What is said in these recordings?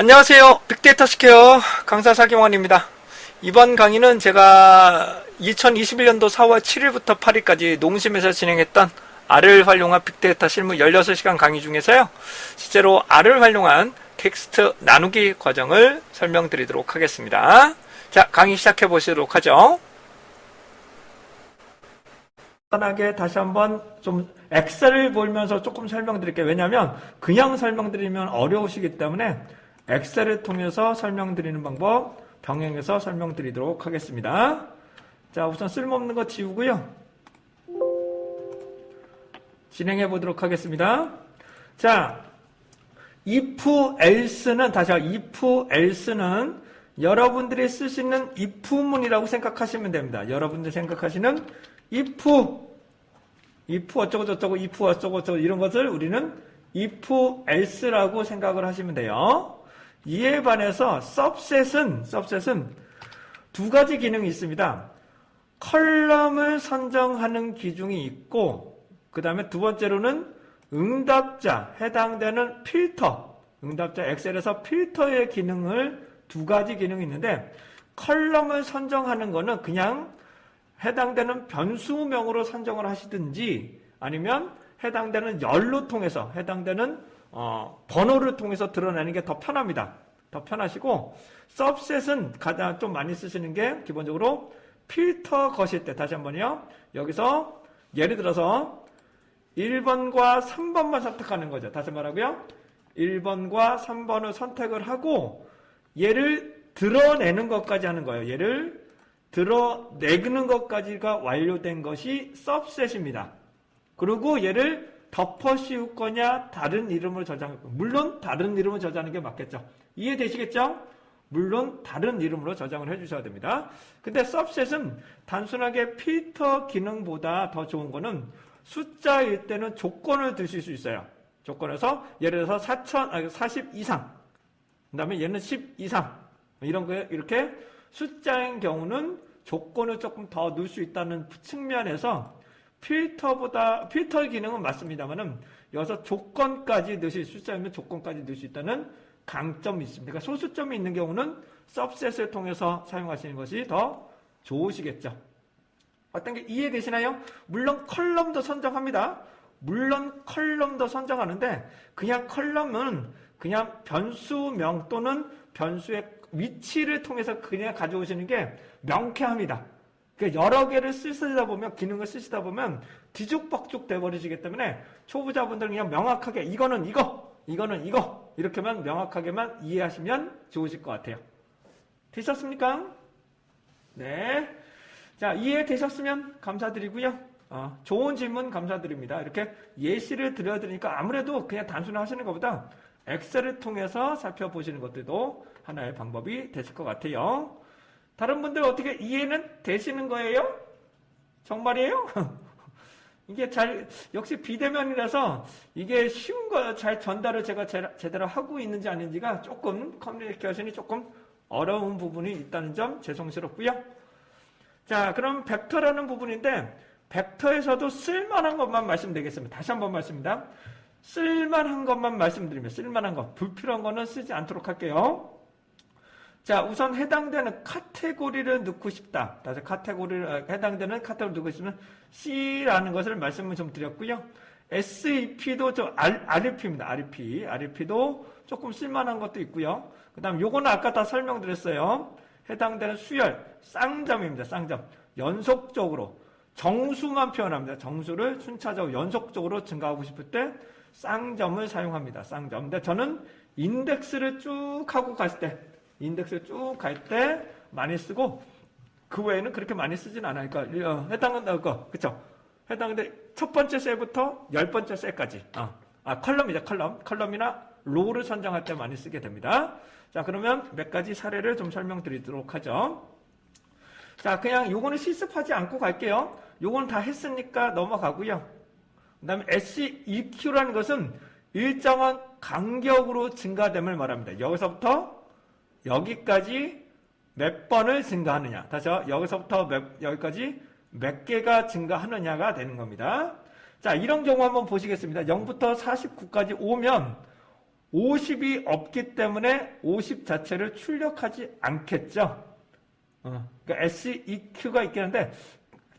안녕하세요. 빅데이터 스퀘어 강사 사경원입니다. 이번 강의는 제가 2021년도 4월 7일부터 8일까지 농심에서 진행했던 R을 활용한 빅데이터 실무 16시간 강의 중에서요. 실제로 R을 활용한 텍스트 나누기 과정을 설명드리도록 하겠습니다. 자, 강의 시작해 보시도록 하죠. 간단하게 다시 한번 좀 엑셀을 보면서 조금 설명드릴게요. 왜냐하면 그냥 설명드리면 어려우시기 때문에 엑셀을 통해서 설명드리는 방법 병행해서 설명드리도록 하겠습니다. 자, 우선 쓸모없는 거 지우고요. 진행해 보도록 하겠습니다. 자, if else는 다시 if else는 여러분들이 쓰시는 if문이라고 생각하시면 됩니다. 여러분들이 생각하시는 if if 어쩌고 저쩌고 if 어쩌고 저쩌고 이런 것을 우리는 if else라고 생각을 하시면 돼요. 이에 반해서 subset은 subset은 두 가지 기능이 있습니다. 컬럼을 선정하는 기준이 있고 그 다음에 두 번째로는 응답자 해당되는 필터 응답자 엑셀에서 필터의 기능을 두 가지 기능이 있는데 컬럼을 선정하는 거는 그냥 해당되는 변수명으로 선정을 하시든지 아니면 해당되는 열로 통해서 해당되는 어, 번호를 통해서 드러내는 게 더 편합니다. 더 편하시고 subset은 가장 좀 많이 쓰시는 게 기본적으로 필터 거실 때 다시 한번요. 여기서 예를 들어서 1번과 3번만 선택하는 거죠. 다시 말하고요. 1번과 3번을 선택을 하고 얘를 드러내는 것까지 하는 거예요. 얘를 드러내는 것까지가 완료된 것이 subset입니다. 그리고 얘를 덮어 씌울 거냐 다른 이름으로 저장할 거냐 물론 다른 이름으로 저장하는 게 맞겠죠. 이해되시겠죠? 물론 다른 이름으로 저장을 해주셔야 됩니다. 근데 subset은 단순하게 필터 기능보다 더 좋은 거는 숫자일 때는 조건을 드실 수 있어요. 조건에서 예를 들어서 4천, 아니 40 이상 그 다음에 얘는 10 이상 이런 거 이렇게 숫자인 경우는 조건을 조금 더 넣을 수 있다는 측면에서 필터보다 필터 기능은 맞습니다만은 여기서 조건까지 넣으실 숫자이면 조건까지 넣을 수 있다는 강점이 있습니다. 그러니까 소수점이 있는 경우는 subset을 통해서 사용하시는 것이 더 좋으시겠죠. 어떤 게 이해되시나요? 물론 컬럼도 선정합니다. 물론 컬럼도 선정하는데 그냥 컬럼은 그냥 변수명 또는 변수의 위치를 통해서 그냥 가져오시는 게 명쾌합니다. 그러니까 여러 개를 쓰시다 보면 기능을 쓰시다 보면 뒤죽박죽 돼버리시기 때문에 초보자분들은 그냥 명확하게 이거는 이거 이거는 이거 이렇게만 명확하게만 이해하시면 좋으실 것 같아요. 되셨습니까? 네. 자 이해되셨으면 감사드리고요. 어, 좋은 질문 감사드립니다. 이렇게 예시를 드려드리니까 아무래도 그냥 단순히 하시는 것보다 엑셀을 통해서 살펴보시는 것들도 하나의 방법이 되실 것 같아요. 다른 분들 어떻게 이해는 되시는 거예요? 정말이에요? 이게 잘, 역시 비대면이라서 이게 쉬운 거 잘 전달을 제가 제대로 하고 있는지 아닌지가 조금 커뮤니케이션이 조금 어려운 부분이 있다는 점 죄송스럽고요. 자, 그럼 벡터라는 부분인데 벡터에서도 쓸만한 것만 말씀드리겠습니다. 다시 한번 말씀입니다. 쓸만한 것만 말씀드리면 쓸만한 것, 불필요한 거는 쓰지 않도록 할게요. 자, 우선 해당되는 카테고리를 넣고 싶다. 다시 카테고리를 해당되는 카테고리 넣고 싶으면 C라는 것을 말씀을 좀 드렸고요. SEP도 좀 REP입니다. REP. REP도 조금 쓸만한 것도 있고요. 그 다음 요거는 아까 다 설명드렸어요. 해당되는 수열, 쌍점입니다. 쌍점. 연속적으로 정수만 표현합니다. 정수를 순차적으로 연속적으로 증가하고 싶을 때 쌍점을 사용합니다. 쌍점. 근데 저는 인덱스를 쭉 하고 갔을 때 인덱스를 쭉갈 때 많이 쓰고 그 외에는 그렇게 많이 쓰진 않아요. 그러니까 어, 해당한다 거 그쵸? 해당하는데 첫 번째 셀부터 열 번째 셀까지 어. 아 컬럼이죠 컬럼 컬럼이나 로우를 선정할 때 많이 쓰게 됩니다. 자 그러면 몇 가지 사례를 좀 설명드리도록 하죠. 자 그냥 요거는 실습하지 않고 갈게요. 요거는 다 했으니까 넘어가고요. 그 다음에 SEQ라는 것은 일정한 간격으로 증가됨을 말합니다. 여기서부터 여기까지 몇 번을 증가하느냐. 다시요. 여기서부터 몇, 여기까지 몇 개가 증가하느냐가 되는 겁니다. 자, 이런 경우 한번 보시겠습니다. 0부터 49까지 오면 50이 없기 때문에 50 자체를 출력하지 않겠죠. 어, 그러니까 SEQ가 있긴 한데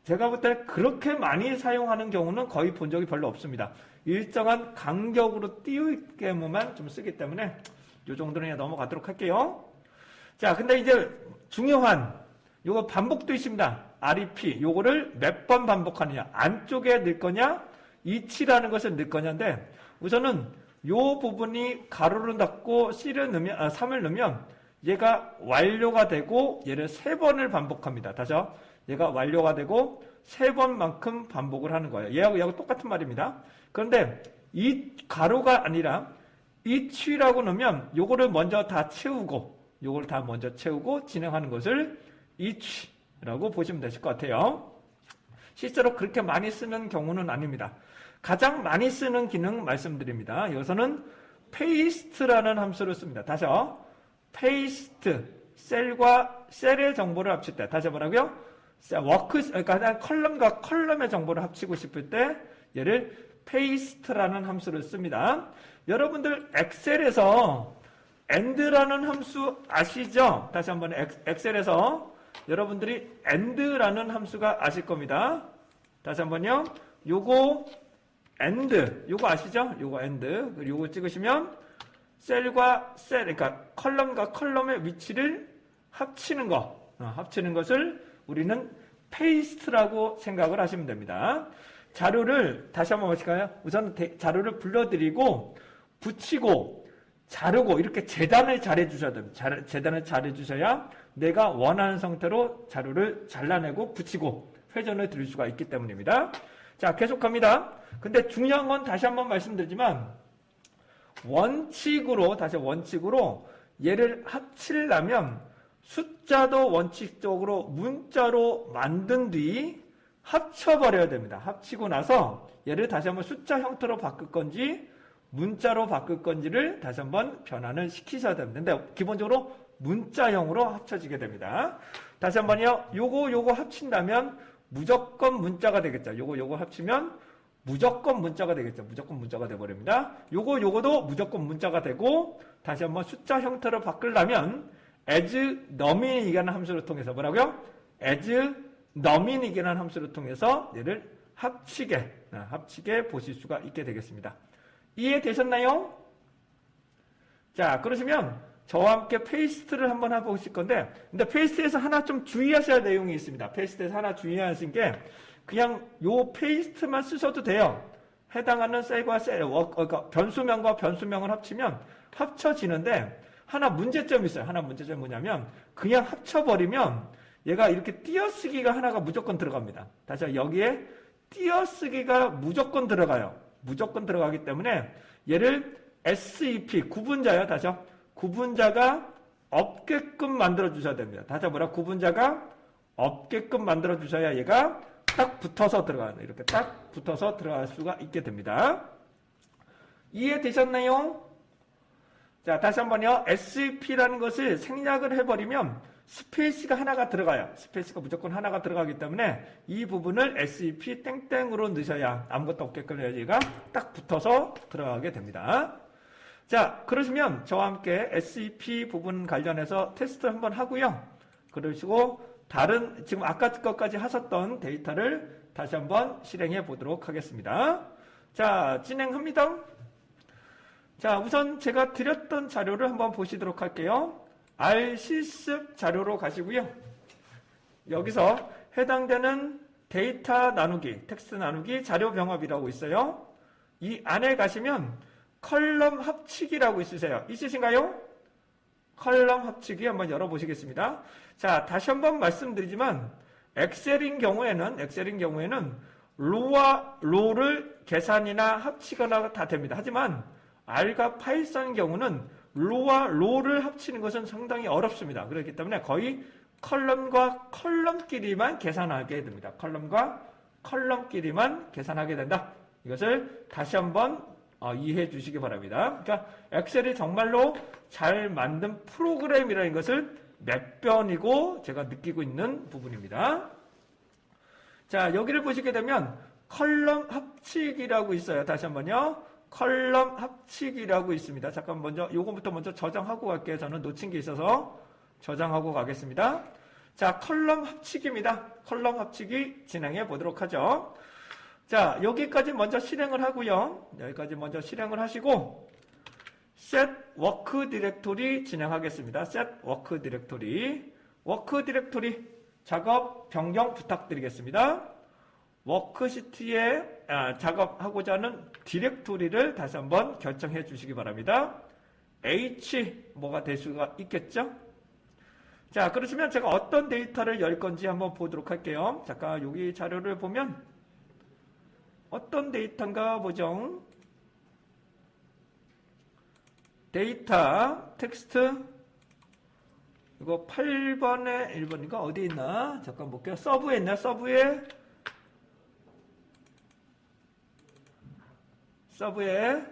제가 볼 때는 그렇게 많이 사용하는 경우는 거의 본 적이 별로 없습니다. 일정한 간격으로 경우만 좀 쓰기 때문에 이 정도는 넘어가도록 할게요. 자, 근데 이제 중요한 요거 반복도 있습니다. REP 요거를 몇 번 반복하느냐 안쪽에 넣을 거냐 이치라는 것을 넣을 거냐인데 우선은 요 부분이 가로를 닫고 C를 넣으면 아, 3을 넣으면 얘가 완료가 되고 얘를 세 번을 반복합니다. 다시요. 얘가 완료가 되고 세 번만큼 반복을 하는 거예요. 얘하고 얘하고 똑같은 말입니다. 그런데 이 가로가 아니라 이 취라고 넣으면 요거를 먼저 다 채우고 요걸 다 먼저 채우고 진행하는 것을 이 취라고 보시면 되실 것 같아요. 실제로 그렇게 많이 쓰는 경우는 아닙니다. 가장 많이 쓰는 기능 말씀드립니다. 여기서는 paste라는 함수를 씁니다. 다시요. paste 셀과 셀의 정보를 합칠 때 다시 뭐라고요? 워크 그러니까 컬럼과 컬럼의 정보를 합치고 싶을 때 얘를 paste라는 함수를 씁니다. 여러분들 엑셀에서 and라는 함수 아시죠? 다시 한번 엑셀에서 여러분들이 and라는 함수가 아실 겁니다. 다시 한번요. 요거 and 요거 아시죠? 요거 and 요거 찍으시면 셀과 셀 그러니까 컬럼과 컬럼의 위치를 합치는 거 어, 합치는 것을 우리는 페이스트라고 생각을 하시면 됩니다. 자료를 다시 한번 보실까요? 우선 자료를 불러드리고 붙이고 자르고 이렇게 재단을 잘해 주셔야 됩니다. 재단을 잘해 주셔야 내가 원하는 상태로 자료를 잘라내고 붙이고 회전을 드릴 수가 있기 때문입니다. 자, 계속합니다. 근데 중요한 건 다시 한번 말씀드리지만 원칙으로 다시 원칙으로 얘를 합치려면 숫자도 원칙적으로 문자로 만든 뒤 합쳐버려야 됩니다. 합치고 나서 얘를 다시 한번 숫자 형태로 바꿀 건지 문자로 바꿀 건지를 다시 한번 변환을 시키셔야 됩니다. 근데 기본적으로 문자형으로 합쳐지게 됩니다. 다시 한번요. 요거 요거 합친다면 무조건 문자가 되겠죠. 요거 요거 합치면 무조건 문자가 되겠죠. 무조건 문자가 돼버립니다. 요거 요거도 무조건 문자가 되고 다시 한번 숫자 형태로 바꾸려면 as nomin이라는 함수를 통해서 뭐라고요? as nomin이라는 함수를 통해서 얘를 합치게 아, 합치게 보실 수가 있게 되겠습니다. 이해되셨나요? 자 그러시면 저와 함께 페이스트를 한번 해보실 건데 근데 페이스트에서 하나 좀 주의하셔야 할 내용이 있습니다. 페이스트에서 하나 주의하신 게 그냥 요 페이스트만 쓰셔도 돼요. 해당하는 셀과 셀, 그러니까 변수명과 변수명을 합치면 합쳐지는데 하나 문제점이 있어요. 하나 문제점이 뭐냐면 그냥 합쳐버리면 얘가 이렇게 띄어쓰기가 하나가 무조건 들어갑니다. 다시 여기에 띄어쓰기가 무조건 들어가요. 무조건 들어가기 때문에 얘를 SEP 구분자요. 다시요. 구분자가 없게끔 만들어 주셔야 됩니다. 다시 뭐라 구분자가 없게끔 만들어 주셔야 얘가 딱 붙어서 들어가는 이렇게 딱 붙어서 들어갈 수가 있게 됩니다. 이해되셨나요? 자, 다시 한번요. SP라는 것을 생략을 해버리면 스페이스가 하나가 들어가요. 스페이스가 무조건 하나가 들어가기 때문에 이 부분을 SEP 땡땡으로 넣으셔야 아무것도 없게끔 얘가 딱 붙어서 들어가게 됩니다. 자, 그러시면 저와 함께 SEP 부분 관련해서 테스트 한번 하고요. 그러시고 다른 지금 아까 것까지 하셨던 데이터를 다시 한번 실행해 보도록 하겠습니다. 자, 진행합니다. 자, 우선 제가 드렸던 자료를 한번 보시도록 할게요. R 실습 자료로 가시고요. 여기서 해당되는 데이터 나누기, 텍스트 나누기, 자료 병합이라고 있어요. 이 안에 가시면 컬럼 합치기라고 있으세요. 있으신가요? 컬럼 합치기 한번 열어보시겠습니다. 자, 다시 한번 말씀드리지만 엑셀인 경우에는 엑셀인 경우에는 로와 로를 계산이나 합치거나 다 됩니다. 하지만 R과 파이썬 경우는 로와 로를 합치는 것은 상당히 어렵습니다. 그렇기 때문에 거의 컬럼과 컬럼끼리만 계산하게 됩니다. 컬럼과 컬럼끼리만 계산하게 된다. 이것을 다시 한번 어, 이해해 주시기 바랍니다. 그러니까 엑셀이 정말로 잘 만든 프로그램이라는 것을 몇 변이고 제가 느끼고 있는 부분입니다. 자, 여기를 보시게 되면 컬럼 합치기라고 있어요. 다시 한번요. 컬럼 합치기라고 있습니다. 잠깐 먼저 요거부터 먼저 저장하고 갈게요. 저는 놓친 게 있어서 저장하고 가겠습니다. 자, 컬럼 합치기입니다. 컬럼 합치기 진행해 보도록 하죠. 자, 여기까지 먼저 실행을 하고요. 여기까지 먼저 실행을 하시고 set work 디렉토리 진행하겠습니다. set work 디렉토리 워크 디렉토리 작업 변경 부탁드리겠습니다. 워크시트에 아, 작업하고자 하는 디렉토리를 다시 한번 결정해 주시기 바랍니다. H 뭐가 될 수가 있겠죠? 자, 그렇지만 제가 어떤 데이터를 열 건지 한번 보도록 할게요. 잠깐 여기 자료를 보면 어떤 데이터인가 보죠. 데이터, 텍스트, 이거 8번에 1번인가 어디 있나? 잠깐 볼게요. 서브에 있나? 서브에 서브에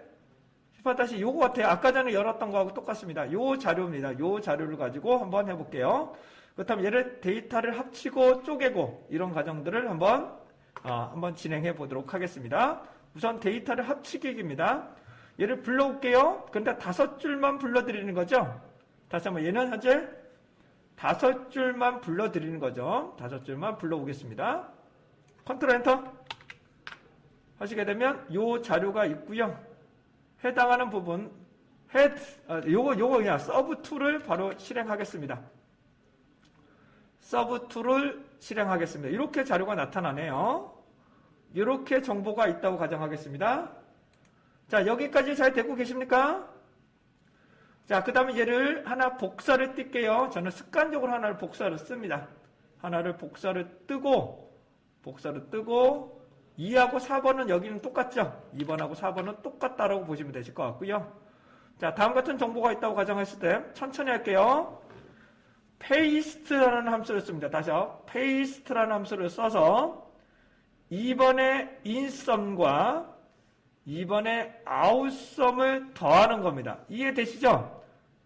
18다시 요거 같아요. 아까 전에 열었던 거하고 똑같습니다. 요 자료입니다. 요 자료를 가지고 한번 해볼게요. 그렇다면 얘를 데이터를 합치고 쪼개고 이런 과정들을 한번 어, 한번 진행해 보도록 하겠습니다. 우선 데이터를 합치기입니다. 얘를 불러올게요. 근데 다섯 줄만 불러드리는 거죠. 다시 한번 얘는 현재 다섯 줄만 불러드리는 거죠. 다섯 줄만 불러오겠습니다. 컨트롤 엔터 하시게 되면 요 자료가 있고요. 해당하는 부분 헤드 아, 요거 요거 그냥 서브 2를 바로 실행하겠습니다. 서브 2를 실행하겠습니다. 이렇게 자료가 나타나네요. 이렇게 정보가 있다고 가정하겠습니다. 자, 여기까지 잘 되고 계십니까? 자, 그 다음에 얘를 하나 복사를 뛸게요. 저는 습관적으로 하나를 복사를 씁니다. 하나를 복사를 뜨고, 복사를 뜨고, 2하고 4번은 여기는 똑같죠? 2번하고 4번은 똑같다라고 보시면 되실 것 같고요. 자, 다음 같은 정보가 있다고 가정했을 때 천천히 할게요. paste라는 함수를 씁니다. 다시요. paste라는 함수를 써서 2번의 inSum과 2번의 outSum을 더하는 겁니다. 이해되시죠?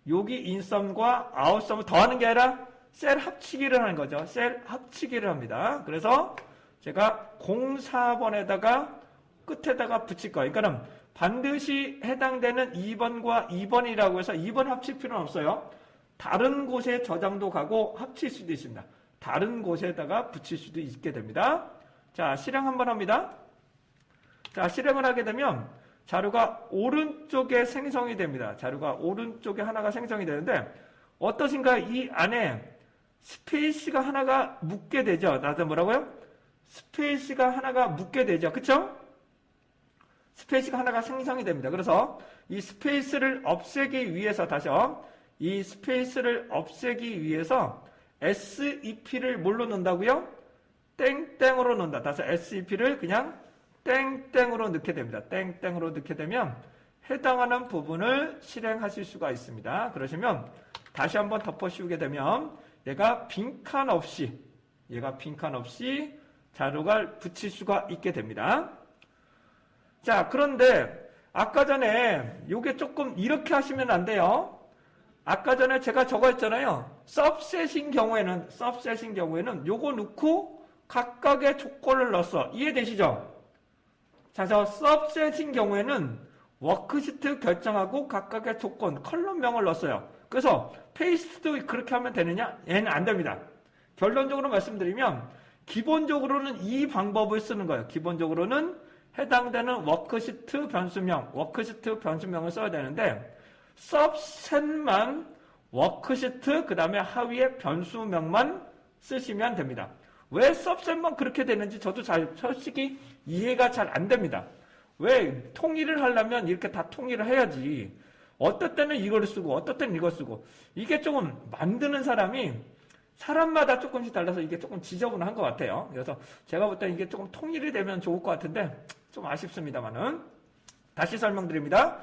여기 inSum과 outSum을 더하는 게 아니라 셀 합치기를 하는 거죠. 셀 합치기를 합니다. 그래서 제가 04번에다가 끝에다가 붙일 거예요. 그러니까 반드시 해당되는 2번과 2번이라고 해서 2번 합칠 필요는 없어요. 다른 곳에 저장도 가고 합칠 수도 있습니다. 다른 곳에다가 붙일 수도 있게 됩니다. 자, 실행 한번 합니다. 자, 실행을 하게 되면 자료가 오른쪽에 생성이 됩니다. 자료가 오른쪽에 하나가 생성이 되는데 어떠신가 이 안에 스페이스가 하나가 묻게 되죠. 나도 뭐라고요? 스페이스가 하나가 묻게 되죠. 그쵸? 스페이스가 하나가 생성이 됩니다. 그래서 이 스페이스를 없애기 위해서 다시요. 이 스페이스를 없애기 위해서 SEP를 뭘로 넣는다고요? 땡땡으로 넣는다. 다시 SEP를 그냥 땡땡으로 넣게 됩니다. 땡땡으로 넣게 되면 해당하는 부분을 실행하실 수가 있습니다. 그러시면 다시 한번 덮어 씌우게 되면 얘가 빈칸 없이 얘가 빈칸 없이 자료가 붙일 수가 있게 됩니다. 자, 그런데 아까 전에 이게 조금 이렇게 하시면 안 돼요. 아까 전에 제가 저거 했잖아요. 서브셋인 경우에는 서브셋인 경우에는 요거 넣고 각각의 조건을 넣었어. 이해되시죠? 자, 저 서브셋인 경우에는 워크시트 결정하고 각각의 조건, 컬럼명을 넣었어요. 그래서 페이스트도 그렇게 하면 되느냐? 얘는 안 됩니다. 결론적으로 말씀드리면 기본적으로는 이 방법을 쓰는 거예요. 기본적으로는 해당되는 워크시트 변수명, 워크시트 변수명을 써야 되는데 서브셋만 워크시트 그 다음에 하위에 변수명만 쓰시면 됩니다. 왜 서브셋만 그렇게 되는지 저도 잘 솔직히 이해가 잘 안 됩니다. 왜 통일을 하려면 이렇게 다 통일을 해야지. 어떨 때는 이걸 쓰고 어떨 때는 이걸 쓰고 이게 조금 만드는 사람이 사람마다 조금씩 달라서 이게 조금 지저분한 것 같아요. 그래서 제가 볼 때 이게 조금 통일이 되면 좋을 것 같은데 좀 아쉽습니다만은 다시 설명드립니다.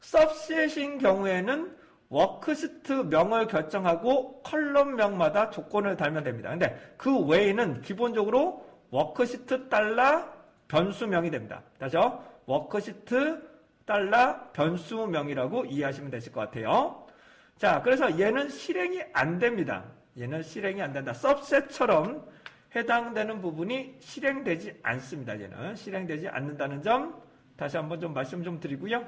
서브셋인 경우에는 워크시트 명을 결정하고 컬럼명마다 조건을 달면 됩니다. 근데 그 외에는 기본적으로 워크시트 달러 변수명이 됩니다. 다시요. 워크시트 달러 변수명이라고 이해하시면 되실 것 같아요. 자, 그래서 얘는 실행이 안 됩니다. 얘는 실행이 안 된다. 서브셋처럼 해당되는 부분이 실행되지 않습니다. 얘는 실행되지 않는다는 점 다시 한번 좀 말씀 좀 드리고요.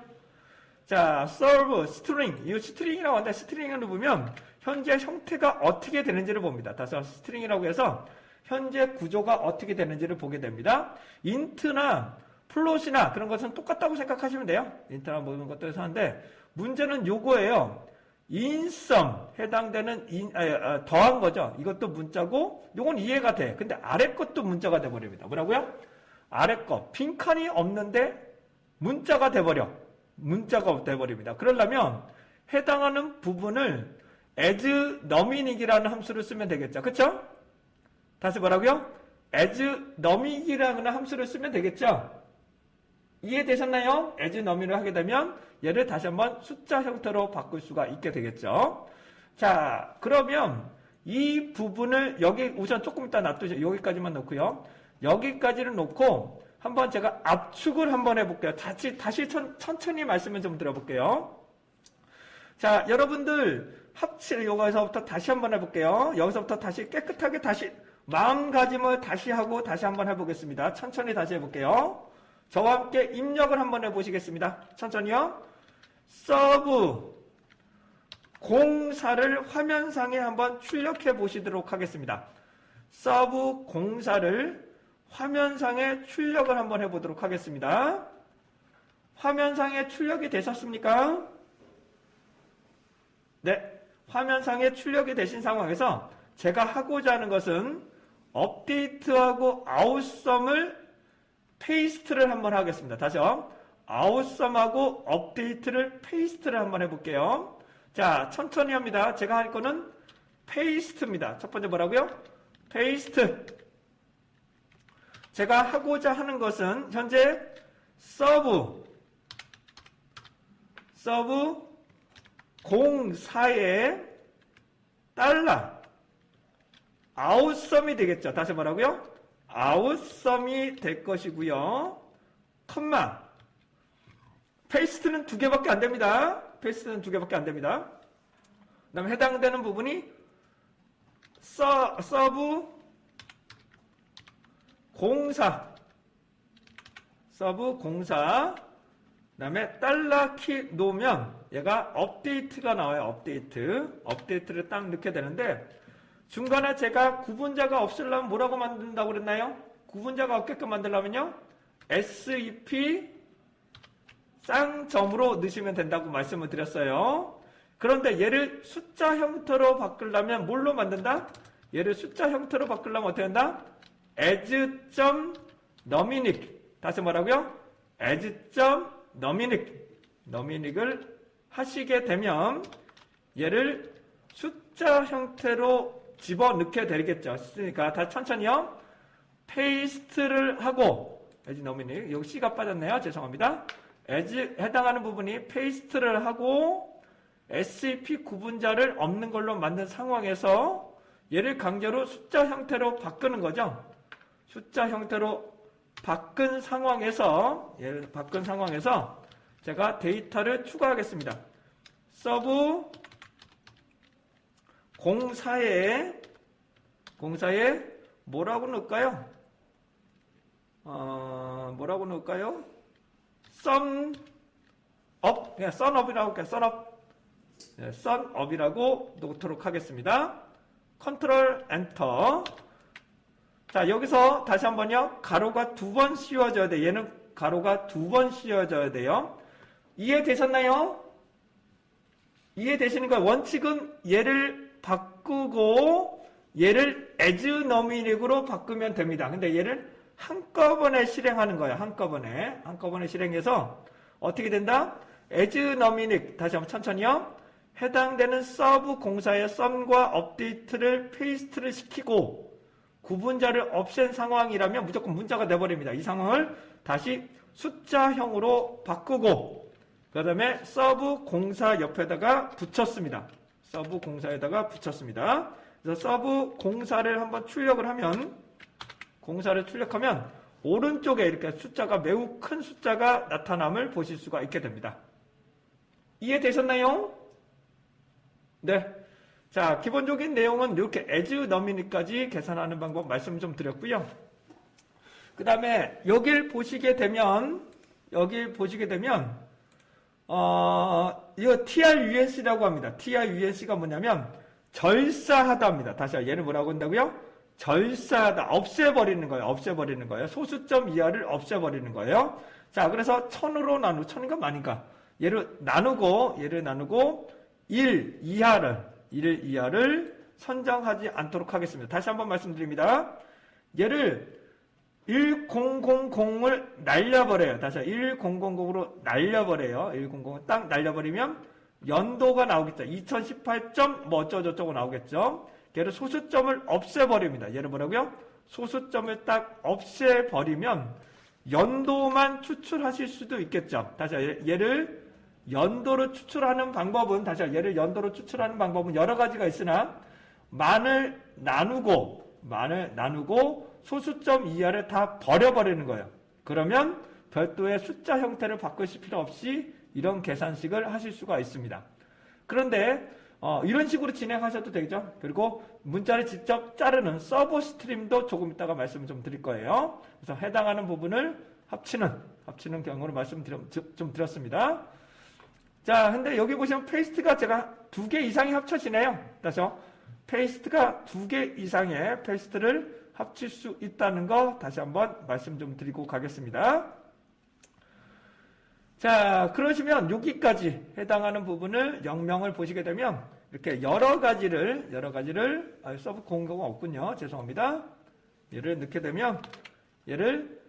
자, serve, string. 이 string이라고 하는데 string을 보면 현재 형태가 어떻게 되는지를 봅니다. 다시 string이라고 해서 현재 구조가 어떻게 되는지를 보게 됩니다. int나 플롯이나 그런 것은 똑같다고 생각하시면 돼요. 인트나 모든 것들에서 하는데 문제는 요거예요. 인썸 해당되는 인, 아, 아, 더한 거죠. 이것도 문자고 요건 이해가 돼. 근데 아래 것도 문자가 돼 버립니다. 뭐라고요? 아래 거 빈칸이 없는데 문자가 돼 버려. 문자가 돼 버립니다. 그러려면 해당하는 부분을 as nominic이라는 함수를 쓰면 되겠죠. 그렇죠? 다시 뭐라고요? as nominic이라는 함수를 쓰면 되겠죠. 이해되셨나요? as nomi를 하게 되면 얘를 다시 한번 숫자 형태로 바꿀 수가 있게 되겠죠. 자, 그러면 이 부분을 여기 우선 조금 이따 놔두죠. 여기까지만 놓고요. 여기까지를 놓고 한번 제가 압축을 한번 해볼게요. 다시, 다시 천, 천천히 말씀을 좀 들어볼게요. 자, 여러분들 합칠 요거에서부터 다시 한번 해볼게요. 여기서부터 다시 깨끗하게 다시 마음가짐을 다시 하고 다시 한번 해보겠습니다. 천천히 다시 해볼게요. 저와 함께 입력을 한번 해보시겠습니다. 천천히요. 서브 공사를 화면상에 한번 출력해 보시도록 하겠습니다. 서브 공사를 화면상에 출력을 한번 해보도록 하겠습니다. 화면상에 출력이 되셨습니까? 네. 화면상에 출력이 되신 상황에서 제가 하고자 하는 것은 업데이트하고 아웃썸을 페이스트를 한번 하겠습니다. 다시요. 아웃썸하고 업데이트를 페이스트를 한번 해볼게요. 자, 천천히 합니다. 제가 할 거는 페이스트입니다. 첫 번째 뭐라고요? 페이스트. 제가 하고자 하는 것은 현재 서브 서브 04에 달러 아웃썸이 되겠죠. 다시 뭐라고요? 아웃썸이 될 것이고요. 컴마 페이스트는 두 개밖에 안 됩니다. 페이스트는 두 개밖에 안 됩니다. 그 다음에 해당되는 부분이 서, 서브 공사 서브 공사 그 다음에 달러 키 놓으면 얘가 업데이트가 나와요. 업데이트 업데이트를 딱 넣게 되는데 중간에 제가 구분자가 없으려면 뭐라고 만든다고 그랬나요? 구분자가 없게끔 만들려면요 SEP 쌍점으로 넣으시면 된다고 말씀을 드렸어요. 그런데 얘를 숫자 형태로 바꾸려면 뭘로 만든다? 얘를 숫자 형태로 바꾸려면 어떻게 한다? as.nominic 다시 뭐라고요? as.nominic nominic을 하시게 되면 얘를 숫자 형태로 집어넣게 되겠죠. 그러니까 다 천천히요. 페이스트를 하고 as nominic 여기 C가 빠졌네요. 죄송합니다. as 해당하는 부분이 페이스트를 하고 SCP 구분자를 없는 걸로 만든 상황에서 얘를 강제로 숫자 형태로 바꾸는 거죠. 숫자 형태로 바꾼 상황에서 얘를 바꾼 상황에서 제가 데이터를 추가하겠습니다. 서브 공사에 공사에 뭐라고 넣을까요? 어, 뭐라고 넣을까요? 썬 업, 그냥 썬업이라고 할게요. 썬업. 네, 썬업이라고 놓도록 하겠습니다. 컨트롤 엔터. 자, 여기서 다시 한번요. 가로가 두 번 씌워져야 돼. 얘는 가로가 두 번 씌워져야 돼요. 이해되셨나요? 이해되시는 거예요. 원칙은 얘를 바꾸고 얘를 as nominic으로 바꾸면 됩니다. 근데 얘를 한꺼번에 실행하는 거예요. 한꺼번에. 한꺼번에 실행해서 어떻게 된다? as nomic 다시 한번 천천히요. 해당되는 서브 공사의 썸과 업데이트를 페이스트를 시키고 구분자를 없앤 상황이라면 무조건 문자가 돼버립니다. 이 상황을 다시 숫자형으로 바꾸고 그 다음에 서브 공사 옆에다가 붙였습니다. 서브 공사에다가 붙였습니다. 그래서 서브 공사를 한번 출력을 하면 공사를 출력하면 오른쪽에 이렇게 숫자가 매우 큰 숫자가 나타남을 보실 수가 있게 됩니다. 이해되셨나요? 네. 자, 기본적인 내용은 이렇게 as 너미니까지 계산하는 방법 말씀 좀 드렸고요. 그 다음에 여길 보시게 되면 여기 보시게 되면 어, 이거 TRUNC라고 합니다. TRUNC가 뭐냐면 절사하다입니다. 다시 얘를 뭐라고 한다고요? 절사하다. 없애버리는 거예요. 없애버리는 거예요. 소수점 이하를 없애버리는 거예요. 자, 그래서 천으로 나누, 천인가 만인가? 얘를 나누고, 얘를 나누고 1 이하를, 1 이하를 선정하지 않도록 하겠습니다. 다시 한번 말씀드립니다. 얘를 1000을 날려버려요. 다시 1000으로 날려버려요. 1000을 딱 날려버리면 연도가 나오겠죠. 2018점 뭐 어쩌고저쩌고 나오겠죠. 얘를 소수점을 없애버립니다. 얘를 뭐라고요? 소수점을 딱 없애버리면 연도만 추출하실 수도 있겠죠. 다시 얘를 연도로 추출하는 방법은 다시 얘를 연도로 추출하는 방법은 여러 가지가 있으나 만을 나누고 만을 나누고 소수점 이하를 다 버려버리는 거예요. 그러면 별도의 숫자 형태를 바꾸실 필요 없이 이런 계산식을 하실 수가 있습니다. 그런데 어, 이런 식으로 진행하셔도 되죠. 그리고 문자를 직접 자르는 서브 스트림도 조금 이따가 말씀을 좀 드릴 거예요. 그래서 해당하는 부분을 합치는 합치는 경우를 말씀 좀 드렸습니다. 자, 근데 여기 보시면 페이스트가 제가 두 개 이상이 합쳐지네요. 다시요. 페이스트가 두 개 이상의 페이스트를 합칠 수 있다는 거 다시 한번 말씀 좀 드리고 가겠습니다. 자, 그러시면 여기까지 해당하는 부분을 영명을 보시게 되면 이렇게 여러 가지를 여러 가지를 아, 서브 공고가 없군요. 죄송합니다. 얘를 넣게 되면 얘를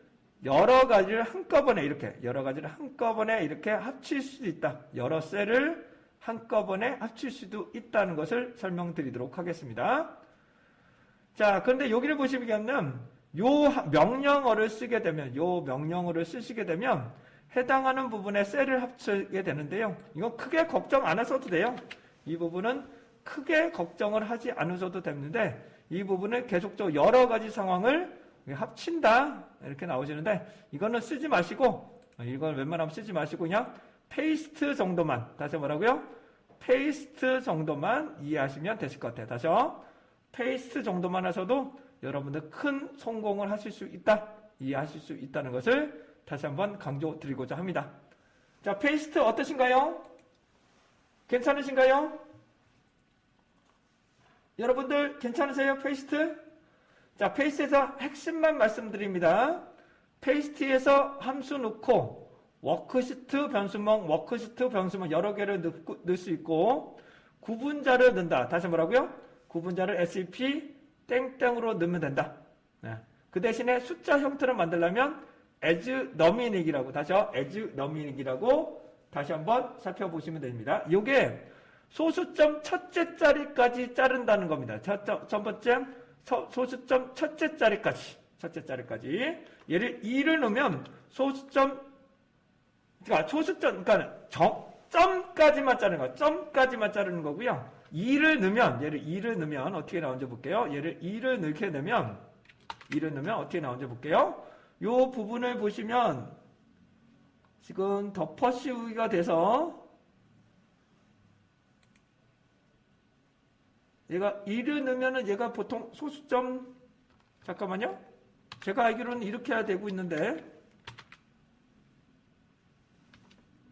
여러 가지를 한꺼번에 이렇게 여러 가지를 한꺼번에 이렇게 합칠 수도 있다. 여러 셀을 한꺼번에 합칠 수도 있다는 것을 설명드리도록 하겠습니다. 자, 그런데 여기를 보시면 요 명령어를 쓰게 되면 요 명령어를 쓰시게 되면 해당하는 부분에 셀을 합치게 되는데요. 이건 크게 걱정 안 하셔도 돼요. 이 부분은 크게 걱정을 하지 않으셔도 되는데 이 부분을 계속적으로 여러 가지 상황을 합친다 이렇게 나오시는데 이거는 쓰지 마시고 이걸 웬만하면 쓰지 마시고 그냥 페이스트 정도만 다시 뭐라고요? 페이스트 정도만 이해하시면 되실 것 같아요. 다시요. 페이스트 정도만 하셔도 여러분들 큰 성공을 하실 수 있다 이해하실 수 있다는 것을 다시 한번 강조 드리고자 합니다. 자, 페이스트 어떠신가요? 괜찮으신가요? 여러분들 괜찮으세요? 페이스트? 자, 페이스트에서 핵심만 말씀드립니다. 페이스트에서 함수 넣고 워크시트 변수멍, 워크시트 변수멍 여러 개를 넣을 수 있고 구분자를 넣는다. 다시 뭐라고요? 구분자를 SEP 땡땡으로 넣으면 된다. 네. 그 대신에 숫자 형태를 만들려면 as nominic이라고 다시요. as nominic이라고 다시 한번 살펴보시면 됩니다. 이게 소수점 첫째 자리까지 자른다는 겁니다. 첫, 첫 번째 소수점 첫째 자리까지 첫째 자리까지 얘를 2를 넣으면 소수점 그러니까 소수점 그러니까 정, 점까지만 자르는 거 점까지만 자르는 거고요. 2를 넣으면 얘를 2를 넣으면 어떻게 나오는지 볼게요. 얘를 2를 넣게 되면 2를 넣으면 어떻게 나오는지 볼게요. 요 부분을 보시면 지금 덮어 씌우기가 돼서 얘가 1을 넣으면은 얘가 보통 소수점 잠깐만요. 제가 알기로는 이렇게 해야 되고 있는데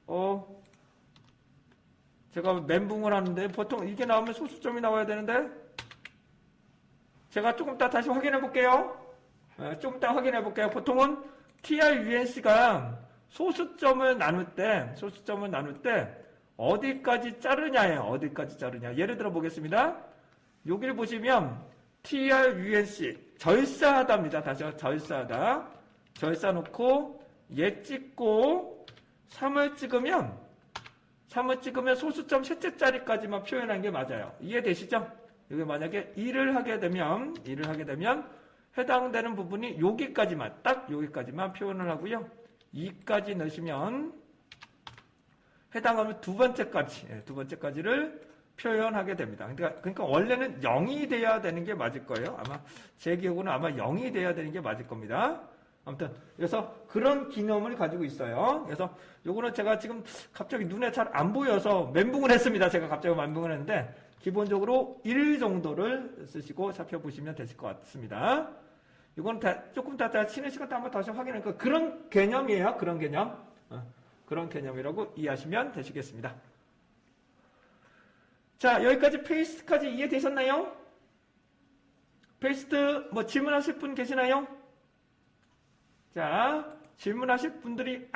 어 제가 멘붕을 하는데 보통 이게 나오면 소수점이 나와야 되는데 제가 조금 이따 다시 확인해 볼게요. 네, 좀 이따 확인해 볼게요. 보통은 TRUNC가 소수점을 나눌 때, 소수점을 나눌 때 어디까지 자르냐예요. 어디까지 자르냐. 예를 들어 보겠습니다. 여기를 보시면 TRUNC 절사하다입니다. 다시 절사하다. 절사 놓고 얘 찍고 3을 찍으면 3을 찍으면 소수점 셋째 자리까지만 표현한 게 맞아요. 이해되시죠? 여기 만약에 1을 하게 되면 1을 하게 되면 해당되는 부분이 여기까지만 딱 여기까지만 표현을 하고요. 2까지 넣으시면 해당하면 두 번째까지 예, 두 번째까지를 표현하게 됩니다. 그러니까, 그러니까 원래는 0이 돼야 되는 게 맞을 거예요. 아마 제 기억으로는 아마 0이 돼야 되는 게 맞을 겁니다. 아무튼 그래서 그런 기념을 가지고 있어요. 그래서 요거는 제가 지금 갑자기 눈에 잘 안 보여서 멘붕을 했습니다. 제가 갑자기 멘붕을 했는데 기본적으로 1 정도를 쓰시고 살펴보시면 되실 것 같습니다. 이건 다, 조금 다, 다 쉬는 시간 때 한번 다시 확인하니까 그런 개념이에요. 그런 개념. 어, 그런 개념이라고 이해하시면 되시겠습니다. 자, 여기까지 페이스트까지 이해되셨나요? 페이스트 뭐 질문하실 분 계시나요? 자, 질문하실 분들이